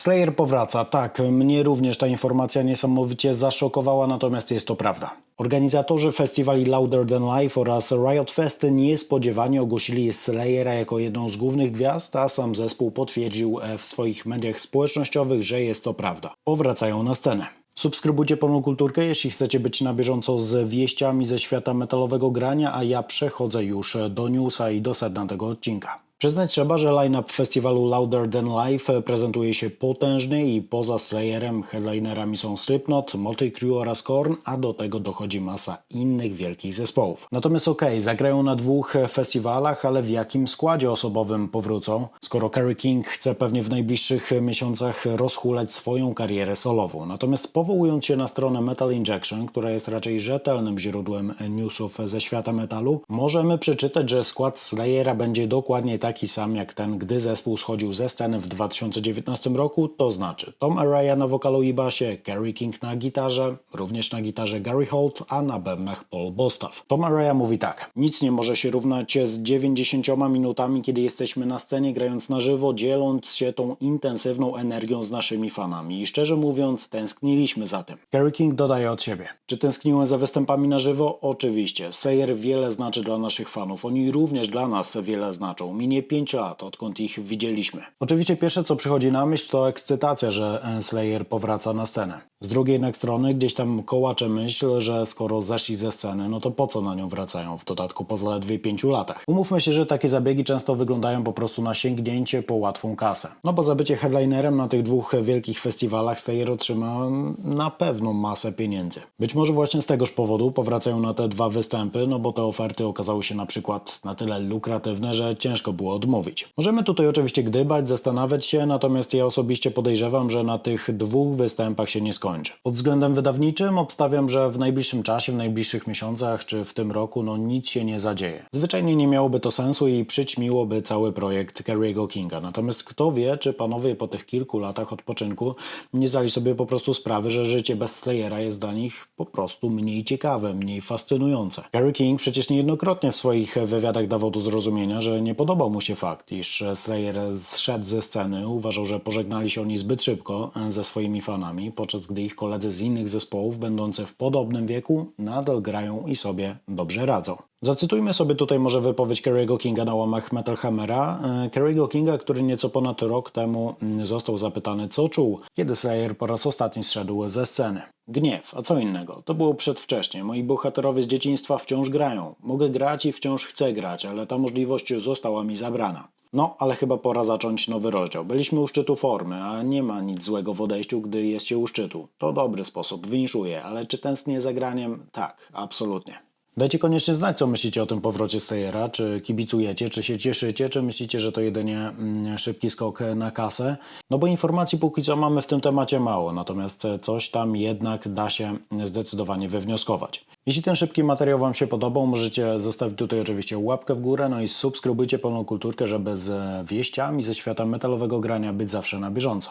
Slayer powraca, tak, mnie również ta informacja niesamowicie zaszokowała, natomiast jest to prawda. Organizatorzy festiwali Louder Than Life oraz Riot Fest niespodziewanie ogłosili Slayera jako jedną z głównych gwiazd, a sam zespół potwierdził e, w swoich mediach społecznościowych, że jest to prawda. Powracają na scenę. Subskrybujcie Polną Kulturkę, jeśli chcecie być na bieżąco z wieściami ze świata metalowego grania, a ja przechodzę już do newsa i do sedna tego odcinka. Przyznać trzeba, że line-up festiwalu Louder Than Life prezentuje się potężny i poza Slayerem headlinerami są Slipknot, Motley Crue oraz Korn, a do tego dochodzi masa innych wielkich zespołów. Natomiast okej, zagrają na dwóch festiwalach, ale w jakim składzie osobowym powrócą? Skoro Kerry King chce pewnie w najbliższych miesiącach rozhulać swoją karierę solową. Natomiast powołując się na stronę Metal Injection, która jest raczej rzetelnym źródłem newsów ze świata metalu, możemy przeczytać, że skład Slayera będzie dokładnie taki sam jak ten, gdy zespół schodził ze sceny w 2019 roku, to znaczy Tom Araya na wokalu i basie, Kerry King na gitarze, również na gitarze Gary Holt, a na bębnach Paul Bostaw. Tom Araya mówi tak, nic nie może się równać z 90 minutami, kiedy jesteśmy na scenie grając na żywo, dzieląc się tą intensywną energią z naszymi fanami i szczerze mówiąc tęskniliśmy za tym. Kerry King dodaje od siebie. Czy tęskniłem za występami na żywo? Oczywiście. Slayer wiele znaczy dla naszych fanów. Oni również dla nas wiele znaczą. Minie 5 lat, odkąd ich widzieliśmy. Oczywiście pierwsze, co przychodzi na myśl, to ekscytacja, że Slayer powraca na scenę. Z drugiej jednak strony gdzieś tam kołacze myśl, że skoro zeszli ze sceny, no to po co na nią wracają, w dodatku po zaledwie 5 latach. Umówmy się, że takie zabiegi często wyglądają po prostu na sięgnięcie po łatwą kasę. No bo za bycie headlinerem na tych dwóch wielkich festiwalach Slayer otrzyma na pewno masę pieniędzy. Być może właśnie z tegoż powodu powracają na te dwa występy, no bo te oferty okazały się na przykład na tyle lukratywne, że ciężko było odmówić. Możemy tutaj oczywiście gdybać, zastanawiać się, natomiast ja osobiście podejrzewam, że na tych dwóch występach się nie skończy. Pod względem wydawniczym obstawiam, że w najbliższym czasie, w najbliższych miesiącach czy w tym roku no nic się nie zadzieje. Zwyczajnie nie miałoby to sensu i przyćmiłoby cały projekt Kerry'ego Kinga. Natomiast kto wie, czy panowie po tych kilku latach odpoczynku nie zdali sobie po prostu sprawy, że życie bez Slayera jest dla nich po prostu mniej ciekawe, mniej fascynujące. Kerry King przecież niejednokrotnie w swoich wywiadach dawał do zrozumienia, że nie podobał mu się fakt, iż Slayer zszedł ze sceny, uważał, że pożegnali się oni zbyt szybko ze swoimi fanami, podczas gdy ich koledzy z innych zespołów, będący w podobnym wieku, nadal grają i sobie dobrze radzą. Zacytujmy sobie tutaj może wypowiedź Kerry'ego Kinga na łamach Metal Hammera. E, Kerry'ego Kinga, który nieco ponad rok temu mm, został zapytany, co czuł, kiedy Slayer po raz ostatni zszedł ze sceny. Gniew, a co innego? To było przedwcześnie. Moi bohaterowie z dzieciństwa wciąż grają. Mogę grać i wciąż chcę grać, ale ta możliwość została mi zabrana. No, ale chyba pora zacząć nowy rozdział. Byliśmy u szczytu formy, a nie ma nic złego w odejściu, gdy jest się u szczytu. To dobry sposób, winszuję, ale czy tęsknię za graniem? Tak, absolutnie. Dajcie koniecznie znać, co myślicie o tym powrocie Steyera. Czy kibicujecie, czy się cieszycie, czy myślicie, że to jedynie mm, szybki skok na kasę? No bo informacji póki co mamy w tym temacie mało, natomiast coś tam jednak da się zdecydowanie wywnioskować. Jeśli ten szybki materiał Wam się podobał, możecie zostawić tutaj oczywiście łapkę w górę, no i subskrybujcie Polną Kulturkę, żeby z wieściami ze świata metalowego grania być zawsze na bieżąco.